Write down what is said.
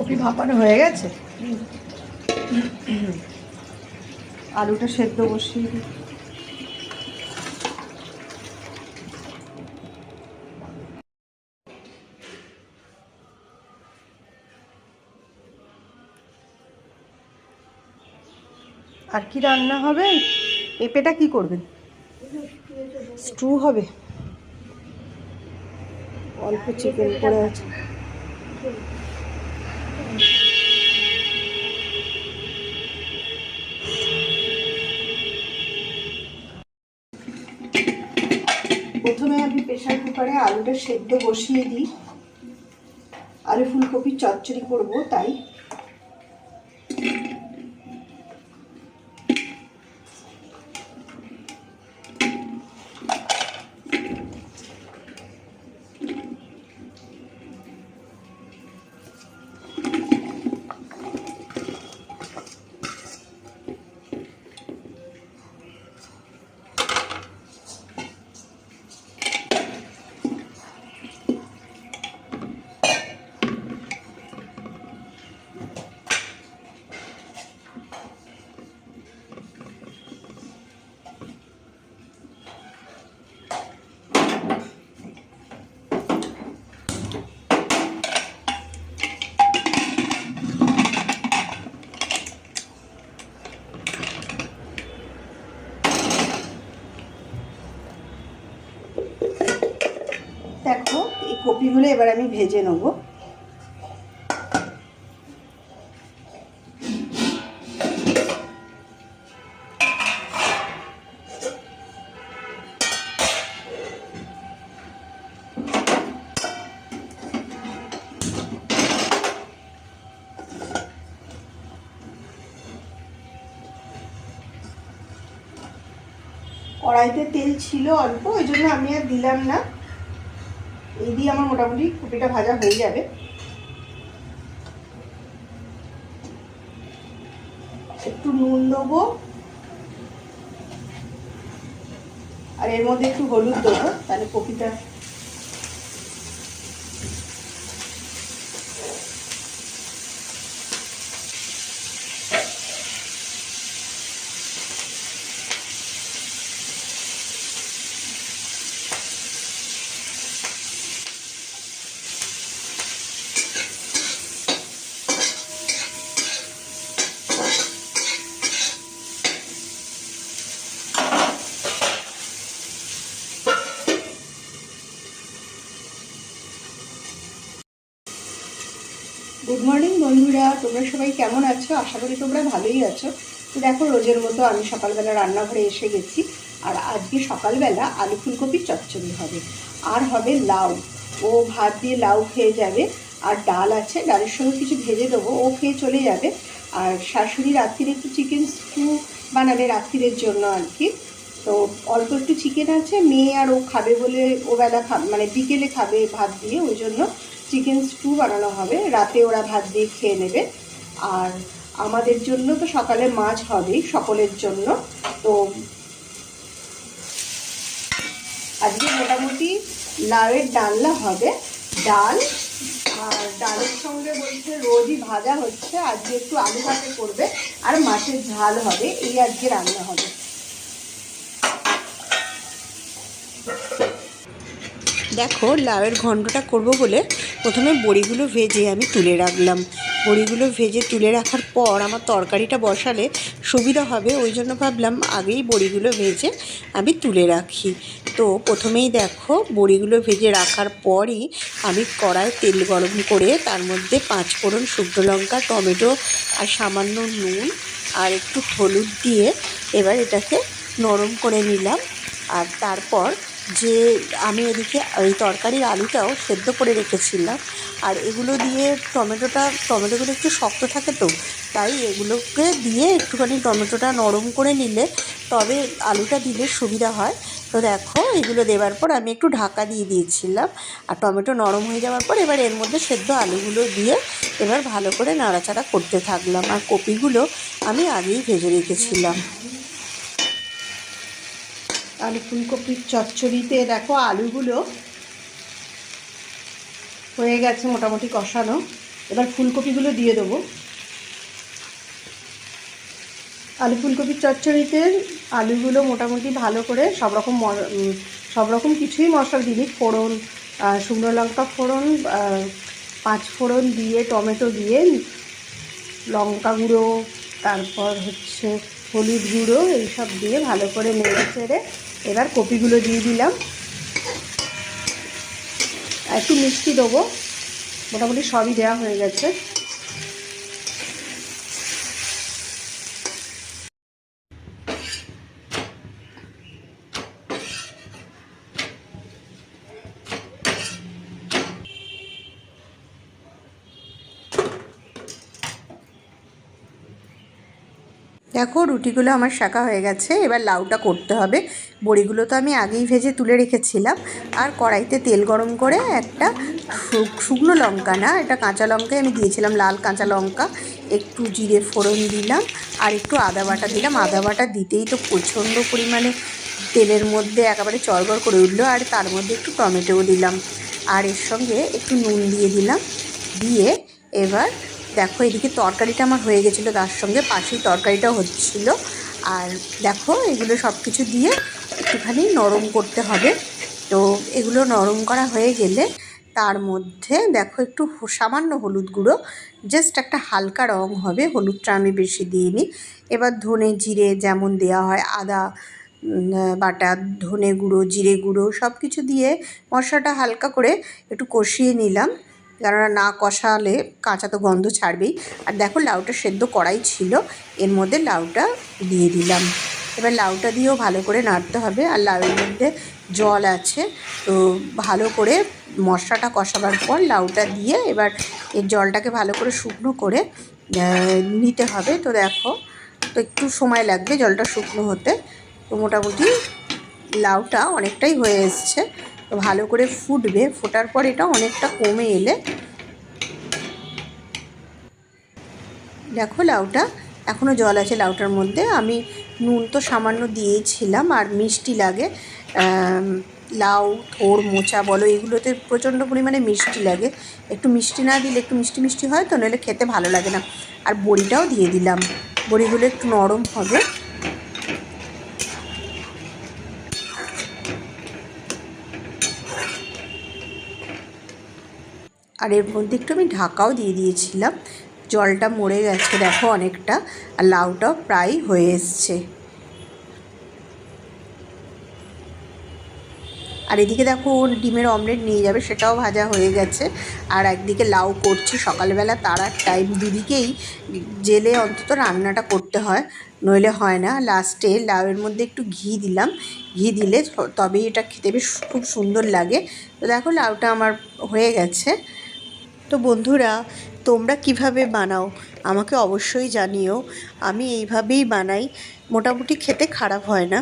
Copy ভাপানো হয়ে গেছে? আলুটা সেদ্ধ বসিয়ে আর কি রান্না হবে? পেঁপেটা কি করবেন স্টু হবে। অল্প চিকেন করে আছে। কুকারে আলুটা সেদ্ধ বসিয়ে দিই। আলু ফুলকপি চচ্চড়ি করব তাই এবার আমি ভেজে নেব। কড়াইতে তেল ছিল অল্প ওই জন্য আমি আর দিলাম না। এই দিয়ে আমার মোটামুটি কপিটা ভাজা হয়ে যাবে, একটু নুন দেবো, আর এর মধ্যে একটু হলুদ দেবো, তাহলে কপিটা গুড মর্নিং বন্ধুরা। তোমরা সবাই কেমন আছো? আশা করি তোমরা ভালোই আছো। তো দেখো, রোজের মতো আমি সকালবেলা রান্নাঘরে এসে গেছি। আর আজকে সকালবেলা আলু ফুলকপি চচ্চড়ি হবে। আর হবে লাউ। ও ভাত দিয়ে লাউ খেয়ে যাবে। আর ডাল আছে, ডালের সঙ্গে কিছু ভেজে দেবো। ও খেয়ে চলে যাবে। আর শাশুড়ি রাত্রিরে একটু চিকেন স্টু বানাবে রাত্রিরের জন্য আর কি। তো অল্প একটু চিকেন আছে, মেয়ে আর ও খাবে বলে ও বেলা খা মানে বিকেলে খাবে ভাত দিয়ে, ওই জন্য চিকেন স্টু বানানো হবে। রাতে ওরা ভাত দিয়ে খেয়ে নেবে। আর আমাদের জন্য তো সকালে মাছ হবেই, সকলের জন্য। তো আজকে মোটামুটি লাউয়ের ডালনা হবে, ডাল। আর ডালের সঙ্গে বলছে রোজই ভাজা হচ্ছে, আজকে একটু আলু ভাতে করবে, আর মাছের ঝাল হবে, এই আজকে রান্না হবে। দেখো, লাউয়ের ঘন্টটা করব বলে প্রথমে বড়িগুলো ভেজে আমি তুলে রাখলাম। বড়িগুলো ভেজে তুলে রাখার পর আমার তরকারিটা বসালে সুবিধা হবে, ওই জন্য ভাবলাম আগেই বড়িগুলো ভেজে আমি তুলে রাখি। তো প্রথমেই দেখো, বড়িগুলো ভেজে রাখার পরই আমি কড়ায় তেল গরম করে তার মধ্যে পাঁচ ফোড়ন শুকনো লঙ্কা, টমেটো আর সামান্য নুন আর একটু হলুদ দিয়ে এবার এটাকে নরম করে নিলাম। আর তারপর যে আমি এদিকে ওই তরকারির আলুটাও সেদ্ধ করে রেখেছিলাম। আর এগুলো দিয়ে টমেটোটা, টমেটোগুলো একটু শক্ত থাকে তো, তাই এগুলোকে দিয়ে একটুখানি টমেটোটা নরম করে নিলে তবে আলুটা দিলে সুবিধা হয়। তো দেখো, এগুলো দেওয়ার পর আমি একটু ঢাকা দিয়ে দিয়েছিলাম। আর টমেটো নরম হয়ে যাওয়ার পর এবার এর মধ্যে সেদ্ধ আলুগুলো দিয়ে এবার ভালো করে নাড়াচাড়া করতে থাকলাম। আর কপিগুলো আমি আগেই ভেজে রেখেছিলাম। আলু ফুলকপির চচ্চড়িতে দেখো আলুগুলো হয়ে গেছে মোটামুটি কষানো। এবার ফুলকপিগুলো দিয়ে দেবো। আলু ফুলকপির চচ্চড়িতে আলুগুলো মোটামুটি ভালো করে সব রকম সব রকম কিছুই মশলা দিবি ফোড়ন শুকনো লঙ্কা ফোড়ন পাঁচ ফোড়ন দিয়ে, টমেটো দিয়ে, লঙ্কা গুঁড়ো, তারপর হচ্ছে হলুদ গুঁড়ো, এইসব দিয়ে ভালো করে নেড়ে চেড়ে এবার কপিগুলো দিয়ে দিলাম। একটু মিষ্টি দেবো। মোটামুটি সবই দেওয়া হয়ে গেছে। দেখো, রুটিগুলো আমার শাঁকা হয়ে গেছে, এবার লাউটা করতে হবে। বড়িগুলো তো আমি আগেই ভেজে তুলে রেখেছিলাম। আর কড়াইতে তেল গরম করে একটা শুকনো লঙ্কা না, এটা কাঁচা লঙ্কাই আমি দিয়েছিলাম, লাল কাঁচা লঙ্কা। একটু জিরে ফোড়ন দিলাম, আর একটু আদা বাটা দিলাম। আদা বাটা দিতেই তো প্রচণ্ড পরিমাণে তেলের মধ্যে একেবারে চড়বড় করে উঠল, আর তার মধ্যে একটু টমেটোও দিলাম। আর এর সঙ্গে একটু নুন দিয়ে দিলাম। দিয়ে এবার দেখো, এদিকে তরকারিটা আমার হয়ে গেছিল, তার সঙ্গে পাশেই তরকারিটাও হচ্ছিল। আর দেখো, এগুলো সব কিছু দিয়ে একটুখানি নরম করতে হবে। তো এগুলো নরম করা হয়ে গেলে তার মধ্যে দেখো একটু সামান্য হলুদ গুঁড়ো জাস্ট একটা হালকা রং হবে, হলুদটা আমি বেশি দিইনি। এবার ধনে জিরে যেমন দেওয়া হয়, আদা বাটা, ধনে গুঁড়ো, জিরে গুঁড়ো সব কিছু দিয়ে মশলাটা হালকা করে একটু কষিয়ে নিলাম। কেননা না কষালে কাঁচা তো গন্ধ ছাড়বেই। আর দেখো লাউটা সেদ্ধ করাই ছিল, এর মধ্যে লাউটা দিয়ে দিলাম। এবার লাউটা দিয়েও ভালো করে নাড়তে হবে, আর লাউয়ের মধ্যে জল আছে, তো ভালো করে মশলাটা কষাবার পর লাউটা দিয়ে এবার এর জলটাকে ভালো করে শুকনো করে নিতে হবে। তো দেখো, তো একটু সময় লাগবে জলটা শুকনো হতে। তো মোটামুটি লাউটা অনেকটাই হয়ে এসছে। ভালো করে ফুটবে, ফোটার পর এটা অনেকটা কমে এলে। দেখো লাউটা এখনও জল আছে লাউটার মধ্যে। আমি নুন তো সামান্য দিয়েছিলাম, আর মিষ্টি লাগে। লাউ, থোর, মোচা বলো, এগুলোতে প্রচণ্ড পরিমাণে মিষ্টি লাগে। একটু মিষ্টি না দিলে, একটু মিষ্টি মিষ্টি হয় তো, নইলে খেতে ভালো লাগে না। আর বড়িটাও দিয়ে দিলাম। বড়িগুলো একটু নরম হবে। আর এর মধ্যে একটু আমি ঢাকাও দিয়ে দিয়েছিলাম। জলটা মরে গেছে দেখো অনেকটা, আর লাউটাও প্রায় হয়ে এসছে। আর এদিকে দেখো ওর ডিমের অমলেট নিয়ে যাবে, সেটাও ভাজা হয়ে গেছে। আর একদিকে লাউ করছি সকালবেলা তারার টাইম দুদিকেই জেলে অন্তত রান্নাটা করতে হয়, নইলে হয় না। লাস্টে লাউয়ের মধ্যে একটু ঘি দিলাম। ঘি দিলে তবেই এটা খেতে বেশ খুব সুন্দর লাগে। তো দেখো লাউটা আমার হয়ে গেছে। তো বন্ধুরা, তোমরা কীভাবে বানাও? আমাকে অবশ্যই জানিও। আমি এইভাবেই বানাই। মোটামুটি খেতে খারাপ হয় না।